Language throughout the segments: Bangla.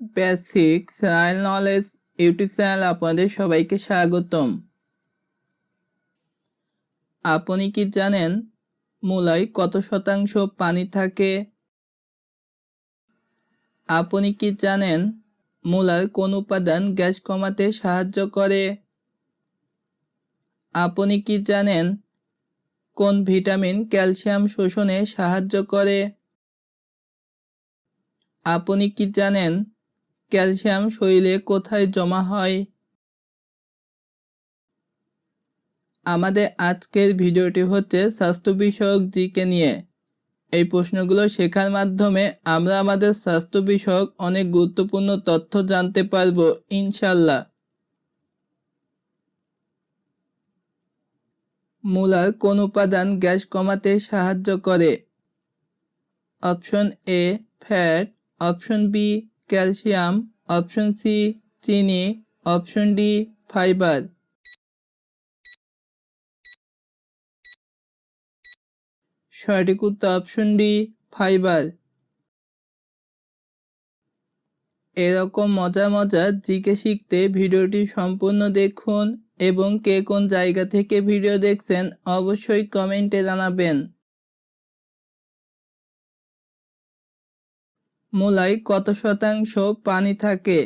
Basic science knowledge YouTube channel আপনাদের সবাইকে স্বাগতম। আপনি কি জানেন মূলায় কত শতাংশ পানি থাকে? আপনি কি জানেন মূলার কোন উপাদান গ্যাস কমাতে সাহায্য করে? আপনি কি জানেন কোন ভিটামিন ক্যালসিয়াম শোষণে সাহায্য করে? আপনি কি জানেন ক্যালসিয়াম শরীরে কোথায় জমা হয়? আমাদের আজকের ভিডিওটি হচ্ছে স্বাস্থ্য বিষয়ক জিকে নিয়ে। এই প্রশ্নগুলো শেখার মাধ্যমে আমরা আমাদের স্বাস্থ্য বিষয়ক অনেক গুরুত্বপূর্ণ তথ্য জানতে পারব ইনশাল্লাহ মূলার কোন উপাদান গ্যাস কমাতে সাহায্য করে? Option A, fat. Option B calcium, option C, চিনি, অপশন ডি, ফাইবার। সঠিক উত্তর অপশন ডি, ফাইবার। এরকম মজা মজা জিকে শিখতে ভিডিওটি সম্পূর্ণ দেখুন এবং কে কোন জায়গা থেকে ভিডিও দেখছেন অবশ্যই কমেন্টে জানাবেন। মূলায় কত শতাংশ পানি থাকে?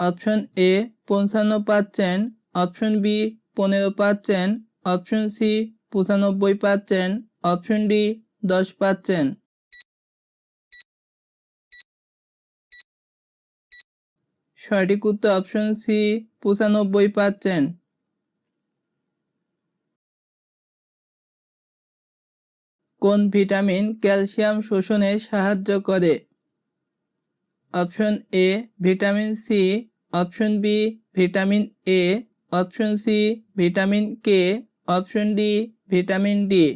অপশন এ, পঞ্চান্ন পার্সেন্ট। অপশন বি, পনেরো পার্সেন্ট। অপশন সি, পঁচানব্বই পার্সেন্ট। অপশন ডি, দশ পার্সেন্ট। সঠিক উত্তর অপশন সি, পঁচানব্বই পার্সেন্ট। কোন ভিটামিন ক্যালসিয়াম শোষণে সাহায্য করে? Option A, vitamin C. Option B, vitamin A. Option C, vitamin K. Option D, vitamin D.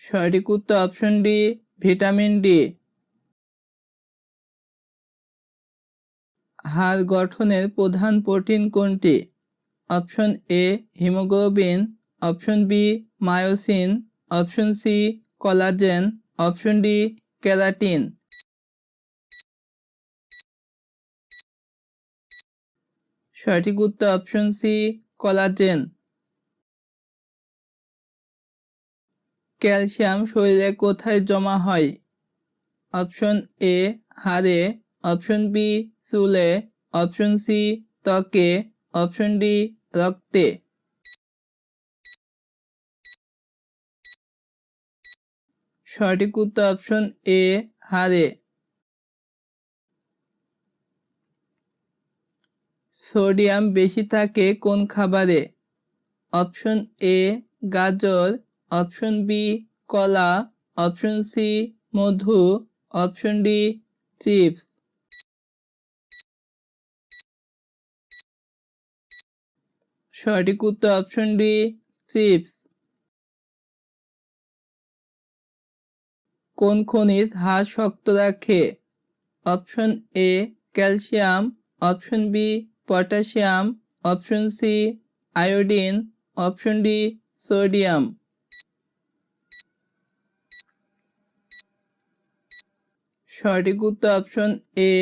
সঠিক উত্তর অপশন ডি, ভিটামিন ডি। হাড় গঠনের প্রধান প্রোটিন কোনটি? Option A haemoglobin, option B myosin, option C collagen, option D keratin সঠিক উত্তর অপশন সি কলাজেন। ক্যালসিয়াম শরীরে কোথায় জমা হয়? অপশন এ হাড়ে, অপশন বি চুলে, অপশন সি ত্বকে, অপশন ডি রক্তে সঠিক উত্তর অপশন এ হাড়ে সোডিয়াম বেশি থাকে কোন খাবারে? অপশন এ, গাজর। অপশন বি, কলা। অপশন সি, মধু। Option D, chips. সঠিক উত্তর অপশন ডি চিপস কোন খনিজ হাড় শক্ত রাখে? Option A calcium option B potassium option C iodine option D sodium সঠিক উত্তর অপশন এ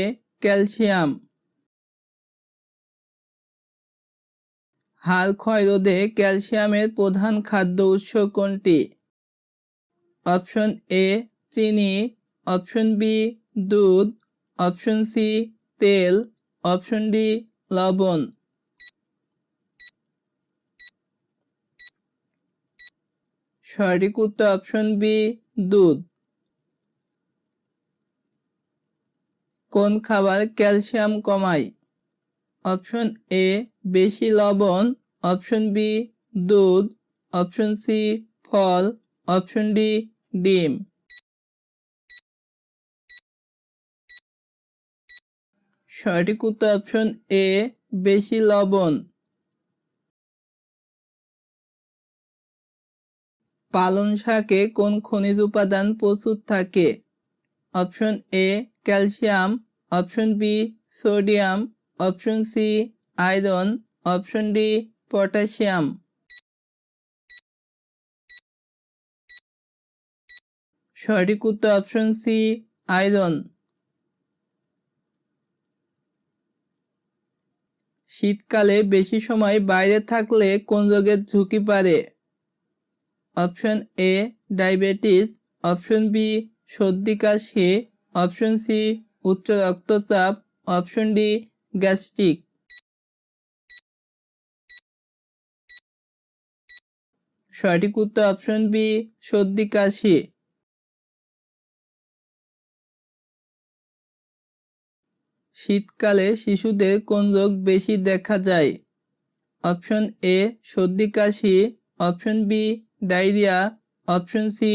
ক্যালসিয়াম হাড় ক্ষয় রোধে ক্যালসিয়ামের প্রধান খাদ্য উৎস কোনটি? অপশন এ, চিনি। অপশন বি, দুধ। অপশন সি, তেল। অপশন ডি, লবণ। সঠিক উত্তর অপশন বি, দুধ। কোন খাবার ক্যালসিয়াম কমায়? অপশন এ, বেশি লবণ। অপশন বি, দুধ। অপশন সি, ফল। অপশন ডি, ডিম। সঠিক উত্তর অপশন এ, বেশি লবণ। পালং শাকে কোন খনিজ উপাদান প্রচুর থাকে? Option A, calcium. Option B, sodium. Option C, iron. Option D potassium. সঠিক উত্তর অপশন সি আয়রন শীতকালে বেশি সময় বাইরে থাকলে কোন রোগের ঝুঁকি বাড়ে? Option A diabetes option B সর্দি, কাশি. অপশন সি উচ্চ রক্তচাপ. অপশন ডি গ্যাস্ট্রিক সঠিক উত্তর অপশন বি সর্দি, কাশি। শীতকালে শিশুদের কোন রোগ বেশি দেখা যায়? অপশন এ সর্দি, কাশি। Option B diarrhoea. Option C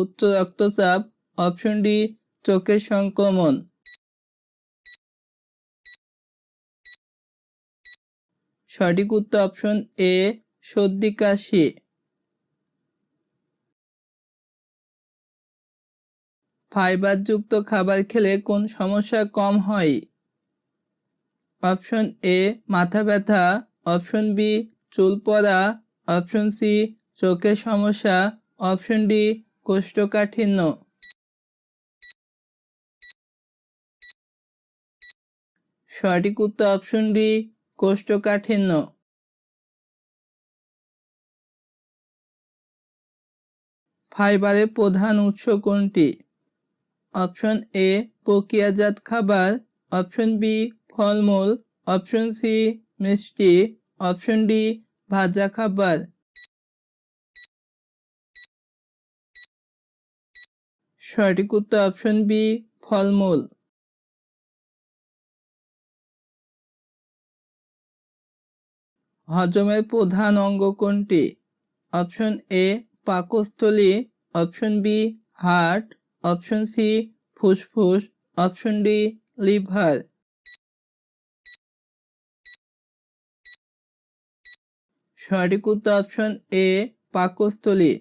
উচ্চ রক্তচাপ। অপশন ডি চোখের সংক্রমণ। সঠিক উত্তর অপশন এ সর্দি, কাশি। ফাইবারযুক্ত খাবার খেলে কোন সমস্যা কম হয়? অপশন এ, মাথা ব্যথা। অপশন বি, চুল পড়া। অপশন সি, চোখের সমস্যা। অপশন ডি, কোষ্ঠকাঠিন্য। সঠিক উত্তর অপশন ডি, কোষ্ঠকাঠিন্য। ফাইবারের প্রধান উৎস কোনটি? অপশন এ প্রক্রিয়াজাত খাবার, অপশন বি ফলমূল, অপশন সি মিষ্টি, অপশন ডি ভাজা খাবার। সঠিক উত্তর অপশন বি ফলমূল। হজমের প্রধান অঙ্গ কোনটি? অপশন এ পাকস্থলী, option B heart option C ফুসফুস অপশন ডি লিভার সঠিক উত্তর অপশন এ পাকস্থলী।